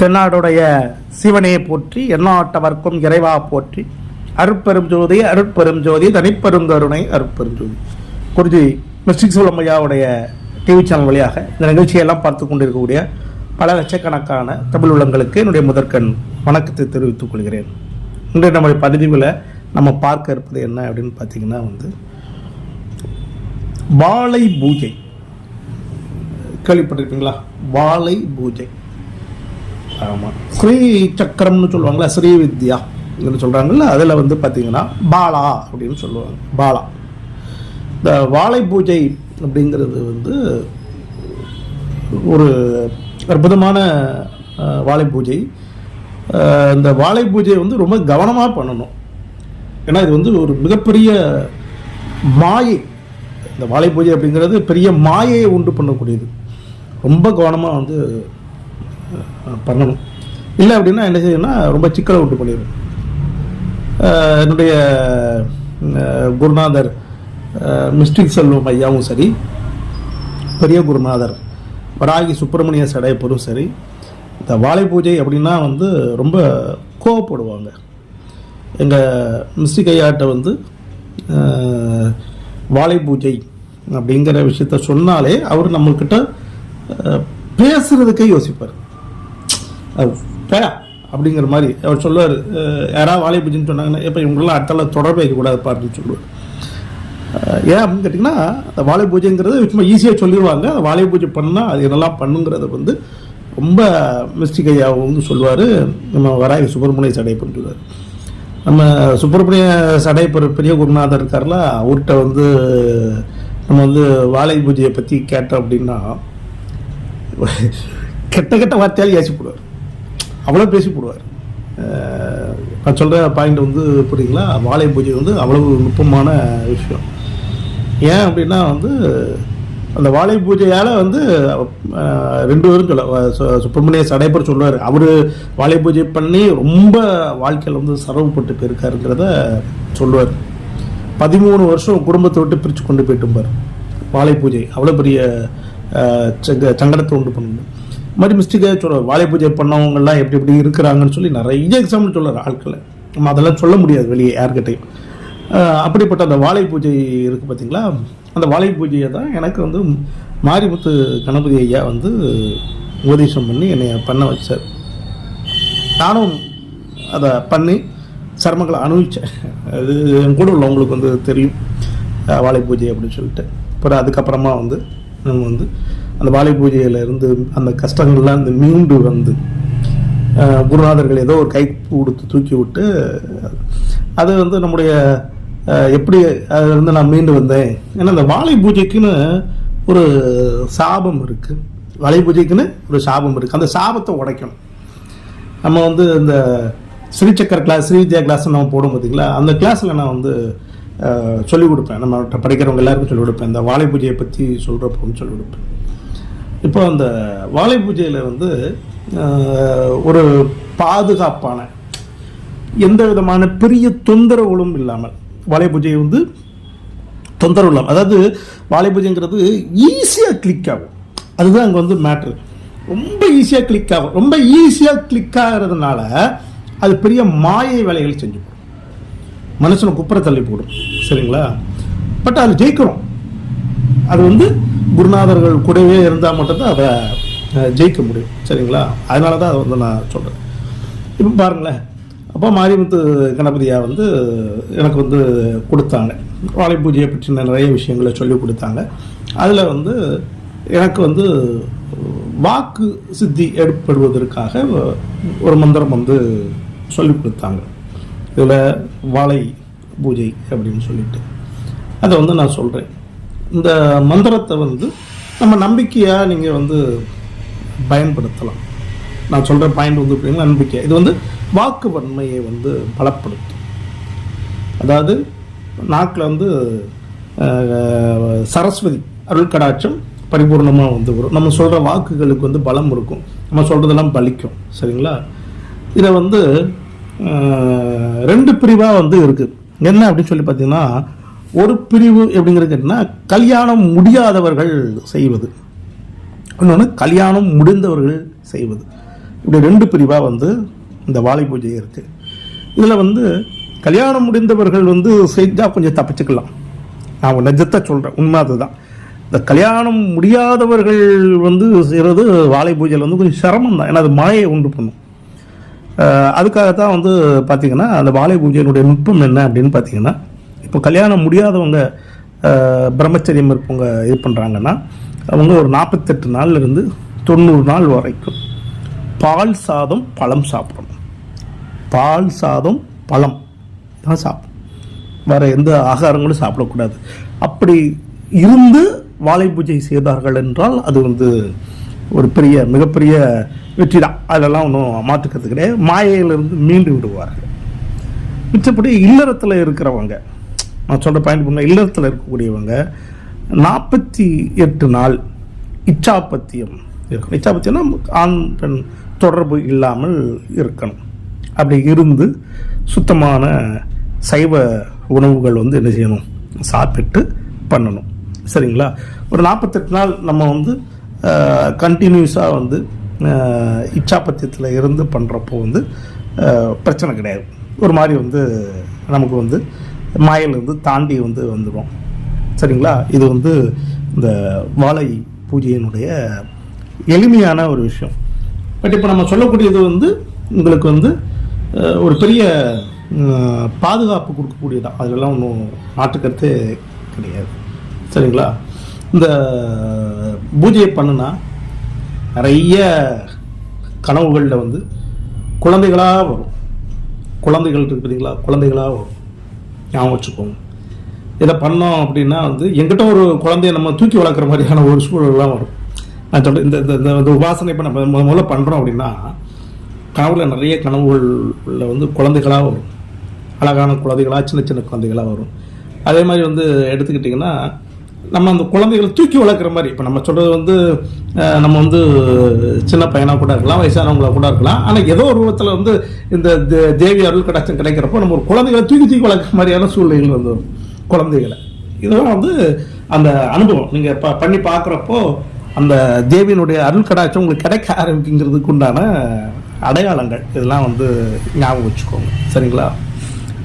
தென்னாடுடைய சிவனே போற்றி எண்ணாட்டவர்க்கும் இறைவா போற்றி அருட்பெரும் ஜோதி அருட்பெரும் ஜோதி தனிப்பெரும் கருணை அருட்பெரும் ஜோதி. குருஜி மிஸ்டிக் சுலமையாவுடைய டிவி சேனல் வழியாக இந்த நிகழ்ச்சியெல்லாம் பார்த்து கொண்டிருக்கக்கூடிய பல லட்சக்கணக்கான தமிழ் உள்ளங்களுக்கு என்னுடைய முதற்கண் வணக்கத்தை தெரிவித்துக் கொள்கிறேன். இன்று நம்முடைய பதிவில் நம்ம பார்க்க இருப்பது என்ன அப்படின்னு பார்த்தீங்கன்னா வந்து வாழை பூஜை. கேள்விப்பட்டிருப்பீங்களா? வாழை பூஜை. ஆமாம் ஸ்ரீ சக்கரம்னு சொல்லுவாங்களா ஸ்ரீ வித்யா அப்படின்னு சொல்கிறாங்கல்ல அதில் வந்து பார்த்தீங்கன்னா பாலா அப்படின்னு சொல்லுவாங்க. பாலா. இந்த வாழை பூஜை அப்படிங்கிறது வந்து ஒரு அற்புதமான வாழை பூஜை. இந்த வாழை பூஜையை வந்து ரொம்ப கவனமாக பண்ணணும். ஏன்னா இது வந்து ஒரு மிகப்பெரிய மாயை. இந்த வாழை பூஜை அப்படிங்கிறது பெரிய மாயையை உண்டு பண்ணக்கூடியது. ரொம்ப கவனமாக வந்து பண்ணணும். இல்லை அப்படின்னா என்ன செய்யணும்னா ரொம்ப சிக்கலை உண்டு பண்ணிடும் என்னுடைய குருநாதர் மிஸ்டிக் செல்வம் ஐயாவும் சரி பெரிய குருநாதர் வராகி சுப்பிரமணிய சடையப்பரும் சரி இந்த வாழை பூஜை அப்படின்னா வந்து ரொம்ப கோவப்படுவாங்க. எங்கள் மிஸ்டிக் ஐயாட்ட வந்து வாழை பூஜை அப்படிங்கிற விஷயத்த சொன்னாலே அவர் நம்மக்கிட்ட பேசுகிறதுக்கே யோசிப்பார். பேடா அப்படிங்கிற மாதிரி. அவர் சொல்லுவார் யாராவது வாழை பூஜைன்னு சொன்னாங்கன்னா எப்போ இவங்களாம் அடுத்தால தொடர்பு வைக்கக்கூடாதுப்பா அப்படின்னு சொல்லுவார். ஏன் அப்படின்னு கேட்டிங்கன்னா அந்த வாழை பூஜைங்கிறது சும்மா ஈஸியாக சொல்லிடுவாங்க அந்த வாழை பூஜை பண்ணால் அது என்னெல்லாம் பண்ணுங்கிறத வந்து ரொம்ப மிஸ்டிக் ஐயாவும் வந்து சொல்லுவார். நம்ம வராய சுப்பிரமணிய சடையப்பன் சொல்லுவார் நம்ம சுப்பிரமணிய சடையப்பர் பெரிய குருநாதர் இருக்கார்ல அவர்கிட்ட வந்து நம்ம வந்து வாழை பூஜையை பற்றி கேட்டோம் அப்படின்னா கெட்ட கெட்ட வார்த்தையால் ஏசிப்படுவார் அவ்வளோ பேசி போடுவார் நான் சொல்கிற பாயிண்ட் வந்து புரியுங்களா வாழை பூஜை வந்து அவ்வளவு நுட்பமான விஷயம். ஏன் அப்படின்னா வந்து அந்த வாழை பூஜையால் வந்து ரெண்டு பேரும் சொல்ல சு- சுப்பிரமணிய சடையப்பர் சொல்லுவார் அவர் வாழை பூஜை பண்ணி ரொம்ப வாழ்க்கையில் வந்து சிரமப்பட்டு போயிருக்காருங்கிறத சொல்லுவார். பதிமூணு வருஷம் குடும்பத்தை விட்டு பிரித்து கொண்டு போயிட்டும்பார் வாழை பூஜை அவ்வளோ பெரிய சங்க சங்கடத்தை உண்டு பண்ணுது. இது மாதிரி மிஸ்டேக்காக சொல்கிறார் வாழை பூஜை பண்ணவங்கெல்லாம் எப்படி எப்படி இருக்கிறாங்கன்னு சொல்லி நிறைய எக்ஸாம்பிள் சொல்கிறார் ஆட்களை. நம்ம அதெல்லாம் சொல்ல முடியாது வெளியே யார்கிட்டையும். அப்படிப்பட்ட அந்த வாழை பூஜை இருக்குது பார்த்தீங்களா அந்த வாழை பூஜையை தான் எனக்கு வந்து மாரிமுத்து கணபதி ஐயா வந்து உபதேசம் பண்ணி என்னை பண்ண வச்சார். நானும் அதை பண்ணி சிரமங்களை அனுபவித்தேன் அது என் கூட உள்ளவங்களுக்கு வந்து தெரியும் வாழை பூஜை அப்படின்னு சொல்லிட்டு. அப்புறம் அதுக்கப்புறமா வந்து நம்ம வந்து அந்த வாழை பூஜையில் இருந்து அந்த கஷ்டங்கள்லாம் இந்த மீண்டு வந்து குருநாதர்கள் ஏதோ ஒரு கை கொடுத்து தூக்கி விட்டு அது வந்து நம்முடைய எப்படி அதுல இருந்து நான் மீண்டு வந்தேன்? ஏன்னா அந்த வாழை பூஜைக்குன்னு ஒரு சாபம் இருக்குது வாழை பூஜைக்குன்னு ஒரு சாபம் இருக்குது அந்த சாபத்தை உடைக்கணும். நம்ம வந்து இந்த ஸ்ரீசக்கர் கிளாஸ் ஸ்ரீவித்யா கிளாஸ் நம்ம போடும் பார்த்தீங்களா அந்த கிளாஸில் நான் வந்து சொல்லிக் கொடுப்பேன். நம்ம படிக்கிறவங்க எல்லாருக்கும் சொல்லிக் கொடுப்பேன். இந்த வாழை பூஜையை பற்றி சொல்கிறப்போன்னு சொல்லிக் கொடுப்பேன். இப்போ அந்த வாழை பூஜையில் வந்து ஒரு பாதுகாப்பான எந்த விதமான பெரிய தொந்தரவுகளும் இல்லாமல் வாழை பூஜையை வந்து தொந்தரவு இல்லாமல் அதாவது வாழை பூஜைங்கிறது ஈஸியாக கிளிக் ஆகும். அதுதான் அங்கே வந்து மேட்ரு ரொம்ப ஈஸியாக கிளிக் ஆகும். ரொம்ப ஈஸியாக கிளிக் ஆகிறதுனால அது பெரிய மாயை வேலைகள் செஞ்சு போடும் மனுஷனை குப்புற தள்ளி போடும். சரிங்களா? பட் அது ஜெயிக்கிறோம். அது வந்து குருநாதர்கள் கூடவே இருந்தால் மட்டும்தான் அதை ஜெயிக்க முடியும். சரிங்களா? அதனால தான் அதை வந்து நான் சொல்கிறேன் இப்போ பாருங்களேன். அப்போ மாரிமுத்து கணபதியாக வந்து எனக்கு வந்து கொடுத்தாங்க. வாழை பூஜையை பற்றி நிறைய விஷயங்களை சொல்லி கொடுத்தாங்க. அதில் வந்து எனக்கு வந்து வாக்கு சித்தி ஏற்படுவதற்காக ஒரு மந்திரம் வந்து சொல்லி கொடுத்தாங்க. இதில் வாழை பூஜை அப்படின்னு சொல்லிட்டு. அதை வந்து நான் சொல்கிறேன் இந்த மந்திரத்தை வந்து நம்ம நம்பிக்கையாக நீங்கள் வந்து பயன்படுத்தலாம். நான் சொல்கிற பாயிண்ட் வந்து எப்படின்னா நம்பிக்கை. இது வந்து வாக்கு வன்மையை வந்து பலப்படுத்தும். அதாவது நாக்கில் வந்து சரஸ்வதி அருள் கடாட்சம் பரிபூர்ணமாக வந்து வரும். நம்ம சொல்கிற வாக்குகளுக்கு வந்து பலம் இருக்கும். நம்ம சொல்கிறதெல்லாம் பலிக்கும். சரிங்களா? இதை வந்து ரெண்டு பிரிவாக வந்து இருக்குது என்ன அப்படின்னு சொல்லி பார்த்தீங்கன்னா ஒரு பிரிவு எப்படிங்கிறது கேட்டிங்கன்னா கல்யாணம் முடியாதவர்கள் செய்வது. இன்னொன்று கல்யாணம் முடிந்தவர்கள் செய்வது. இப்படி ரெண்டு பிரிவாக வந்து இந்த வாழை பூஜை இருக்குது இதில் வந்து கல்யாணம் முடிந்தவர்கள் வந்து செஞ்சால் கொஞ்சம் தப்பிச்சுக்கலாம். நான் நிஜத்தை சொல்கிறேன் உண்மை அதுதான். இந்த கல்யாணம் முடியாதவர்கள் வந்து செய்கிறது வாழை பூஜையில் வந்து கொஞ்சம் சிரமம் தான். ஏன்னா அது மழையை உண்டு பண்ணும். அதுக்காக தான் வந்து பார்த்திங்கன்னா அந்த வாழை பூஜையினுடைய நுட்பம் என்ன அப்படின்னு பார்த்தீங்கன்னா இப்போ கல்யாணம் முடியாதவங்க பிரம்மச்சரியம் இருப்பவங்க இது பண்ணுறாங்கன்னா அவங்க ஒரு நாற்பத்தெட்டு நாள்ல இருந்து தொண்ணூறு நாள் வரைக்கும் பால் சாதம் பழம் சாப்பிடணும். பால் சாதம் பழம் தான் சாப்பிடும் வேறு எந்த ஆகாரங்களும் சாப்பிடக்கூடாது. அப்படி இருந்து வாழை பூஜை செய்தார்கள் என்றால் அது வந்து ஒரு பெரிய மிகப்பெரிய வெற்றி தான். அதெல்லாம் ஒன்றும் மாற்றுக்கிறது கிடையாது. மாயையிலிருந்து மீண்டு விடுவார்கள். மிச்சப்படி இல்லறத்தில் இருக்கிறவங்க நான் சொல்கிற பாயிண்ட் பண்ண இல்லத்தில் இருக்கக்கூடியவங்க நாற்பத்தி எட்டு நாள் இச்சாபத்தியம் இருக்கணும். இச்சாபத்தியம்னா ஆண் பெண் தொடர்பு இல்லாமல் இருக்கணும். அப்படி இருந்து சுத்தமான சைவ உணவுகள் வந்து என்ன செய்யணும்? சாப்பிட்டு பண்ணணும். சரிங்களா? ஒரு நாற்பத்தெட்டு நாள் நம்ம வந்து கண்டினியூஸாக வந்து இச்சாபத்தியத்தில் இருந்து பண்ணுறப்போ வந்து பிரச்சனை கிடையாது. ஒரு மாதிரி வந்து நமக்கு வந்து மாயிலிருந்து தாண்டி வந்து வந்துடும் சரிங்களா? இது வந்து இந்த வாழை பூஜையினுடைய எளிமையான ஒரு விஷயம். பட் இப்போ நம்ம சொல்லக்கூடியது வந்து உங்களுக்கு வந்து ஒரு பெரிய பாதுகாப்பு கொடுக்கக்கூடியதான் அதிலெல்லாம் ஒன்றும் மாற்றுக்கருத்தே கிடையாது. சரிங்களா? இந்த பூஜையை பண்ணுனா நிறைய கனவுகளில் வந்து குழந்தைகளாக வரும். குழந்தைகள் இருக்குதுங்களா குழந்தைகளாக வரும். ஞாபகம் வச்சுக்கோங்க. இதை பண்ணோம் அப்படின்னா வந்து எங்கிட்ட ஒரு குழந்தைய நம்ம தூக்கி வளர்க்குற மாதிரியான ஒரு சூழல்லாம் வரும். நான் சொல்கிறேன் இந்த இந்த- இந்த உபாசனை இப்போ நம்ம முத முதல்ல பண்ணுறோம் அப்படின்னா கனவுல நிறைய கனவுகளில் வந்து குழந்தைகளாக வரும். அழகான குழந்தைகளாக சின்ன சின்ன குழந்தைகளாக வரும். அதே மாதிரி வந்து எடுத்துக்கிட்டிங்கன்னா நம்ம அந்த குழந்தைகளை தூக்கி வளர்க்குற மாதிரி. இப்போ நம்ம சொல்கிறது வந்து நம்ம வந்து சின்ன பையனாக கூட இருக்கலாம் வயசானவங்களாக கூட இருக்கலாம். ஆனால் ஏதோ ஒரு ரூபத்தில் வந்து இந்த தேவி அருள் கடாட்சம் கிடைக்கிறப்போ நம்ம ஒரு குழந்தைகளை தூக்கி தூக்கி வளர்க்குற மாதிரியான சூழ்நிலைகள் வந்து குழந்தைகளை. இதெல்லாம் வந்து அந்த அனுபவம். நீங்கள் ப பண்ணி பார்க்குறப்போ அந்த தேவியினுடைய அருள் கடாட்சம் உங்களுக்கு கிடைக்க ஆரம்பிக்குங்கிறதுக்கு உண்டான அடையாளங்கள். இதெல்லாம் வந்து ஞாபகம் வச்சுக்கோங்க. சரிங்களா?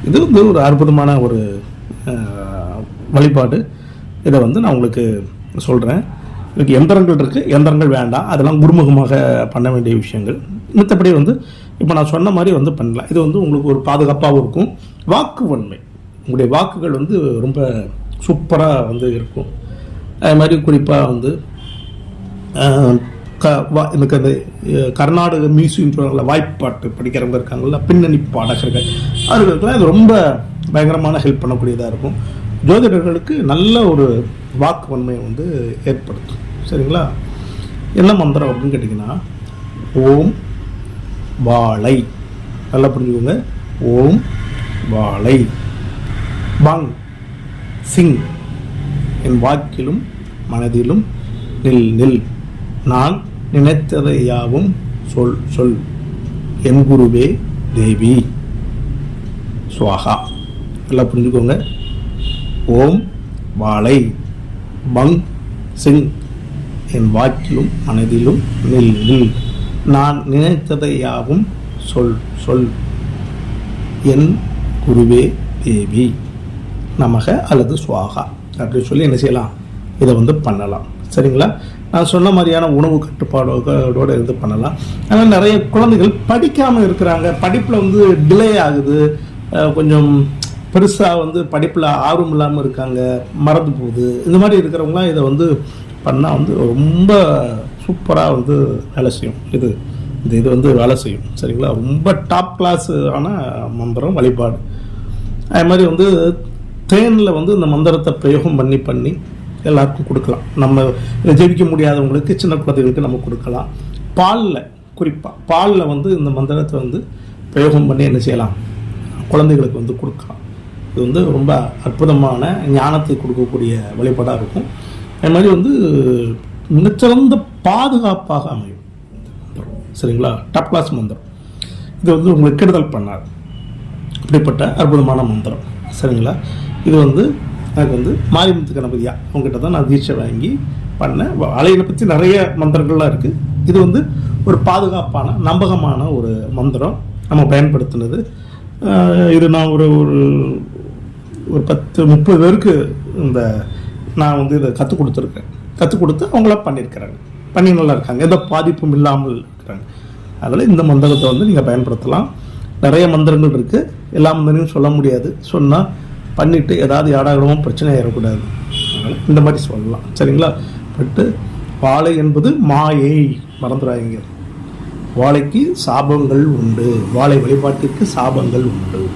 இது வந்து ஒரு அற்புதமான ஒரு வழிபாடு. இதை வந்து நான் உங்களுக்கு சொல்கிறேன் இதுக்கு எந்திரங்கள் இருக்குது எந்திரங்கள் வேண்டாம். அதெல்லாம் குருமுகமாக பண்ண வேண்டிய விஷயங்கள். மற்றபடி வந்து இப்போ நான் சொன்ன மாதிரி வந்து பண்ணலாம். இது வந்து உங்களுக்கு ஒரு பாதுகாப்பாகவும் இருக்கும். வாக்கு வன்மை. உங்களுடைய வாக்குகள் வந்து ரொம்ப சூப்பராக வந்து இருக்கும். அது மாதிரி குறிப்பாக வந்து க வா எனக்கு அந்த கர்நாடக மியூசியம் சொல்கிறாங்கள வாய்ப்பாட்டு படிக்கிறவங்க இருக்காங்கல்ல பின்னணி பாடகர்கள். அவர்களுக்கெல்லாம் இது ரொம்ப பயங்கரமான ஹெல்ப் பண்ணக்கூடியதாக இருக்கும். ஜோதிடர்களுக்கு நல்ல ஒரு வாக்கு வன்மையை வந்து ஏற்படுத்தும். சரிங்களா? என்ன மந்திரம் அப்படின்னு கேட்டிங்கன்னா ஓம் வாழை. நல்லா புரிஞ்சுக்கோங்க. ஓம் வாழை. பாங் சிங் என் வாக்கிலும் மனதிலும் நில் நில். நான் நினைத்ததை யாவும் சொல் சொல். என் குருவே தேவி. சுவாகா. நல்லா புரிஞ்சுக்கோங்க. ஓம் வாழை பங் சிங் என் வாக்கிலும் மனதிலும் நில் நில். நான் நினைத்ததை யாவும் சொல் சொல். என் குருவே தேவி. நமக அல்லது சுவாகா. அப்படின்னு சொல்லி என்ன செய்யலாம்? இதை வந்து பண்ணலாம். சரிங்களா? நான் சொன்ன மாதிரியான உணவு கட்டுப்பாடோட இருந்து பண்ணலாம். ஆனால் நிறைய குழந்தைகள் படிக்காமல் இருக்கிறாங்க. படிப்பில் வந்து டிலே ஆகுது. கொஞ்சம் பெருசாக வந்து படிப்பில் ஆர்வம் இல்லாமல் இருக்காங்க மறந்து போகுது. இந்த மாதிரி இருக்கிறவங்களாம் இதை வந்து பண்ணால் வந்து ரொம்ப சூப்பராக வந்து வேலை செய்யும். இது இந்த இது வந்து வேலை செய்யும். சரிங்களா? ரொம்ப டாப் கிளாஸ் ஆன மந்திரம் வழிபாடு. அதே மாதிரி வந்து தேனில் வந்து இந்த மந்திரத்தை பிரயோகம் பண்ணி பண்ணி எல்லாருக்கும் கொடுக்கலாம். நம்ம இதை ஜெபிக்க முடியாதவங்களுக்கு சின்ன குழந்தைகளுக்கு நம்ம கொடுக்கலாம். பாலில் குறிப்பாக பாலில் வந்து இந்த மந்திரத்தை வந்து பிரயோகம் பண்ணி என்ன செய்யலாம்? குழந்தைகளுக்கு வந்து கொடுக்கலாம். இது வந்து ரொம்ப அற்புதமான ஞானத்தை கொடுக்கக்கூடிய வழிபாடாக இருக்கும். அது மாதிரி வந்து மிகச்சிறந்த பாதுகாப்பாக அமையும். சரிங்களா? டாப் கிளாஸ் மந்திரம். இது வந்து உங்களுக்கு கெடுதல் பண்ணாது. இப்படிப்பட்ட அற்புதமான மந்திரம். சரிங்களா? இது வந்து எனக்கு வந்து மாரியமுத்து கணபதியா? அவங்ககிட்ட தான் நான் தீட்சை வாங்கி பண்ணேன் அலையில பற்றி நிறைய மந்திரங்கள்லாம் இருக்குது இது வந்து ஒரு பாதுகாப்பான நம்பகமான ஒரு மந்திரம். நம்ம பயன்படுத்தினது. இது நான் ஒரு ஒரு ஒரு பத்து முப்பது பேருக்கு இந்த நான் வந்து இதை கற்றுக் கொடுத்துருக்கேன். கற்றுக் கொடுத்து அவங்கள பண்ணியிருக்கிறாங்க. பண்ணி நல்லா இருக்காங்க. எந்த பாதிப்பும் இல்லாமல் இருக்கிறாங்க. அதில் இந்த மந்திரத்தை வந்து நீங்கள் பயன்படுத்தலாம். நிறைய மந்திரங்கள் இருக்குது எல்லா மந்திரங்களும் சொல்ல முடியாது. சொன்னால் பண்ணிவிட்டு ஏதாவது யாடாகடமும் பிரச்சனை ஏறக்கூடாது. அதனால் இந்த மாதிரி சொல்லலாம். சரிங்களா? பட்டு வாழை என்பது மாயை. மறந்துடாதீங்க. வாழைக்கு சாபங்கள் உண்டு. வாழை வழிபாட்டிற்கு சாபங்கள் உண்டு.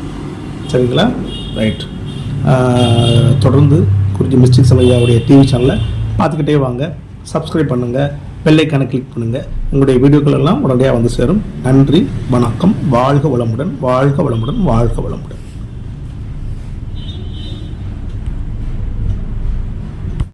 சரிங்களா? ரைட். தொடர்ந்து குறிஞ்சி மிஸ்டிக் சமையாவுடைய டிவி சேனலை பார்த்துக்கிட்டே வாங்க. சப்ஸ்கிரைப் பண்ணுங்கள் பெல்லைக்கான கிளிக் பண்ணுங்கள் உங்களுடைய வீடியோக்கள் எல்லாம் உடனடியாக வந்து சேரும். நன்றி வணக்கம். வாழ்க வளமுடன் வாழ்க வளமுடன் வாழ்க வளமுடன்.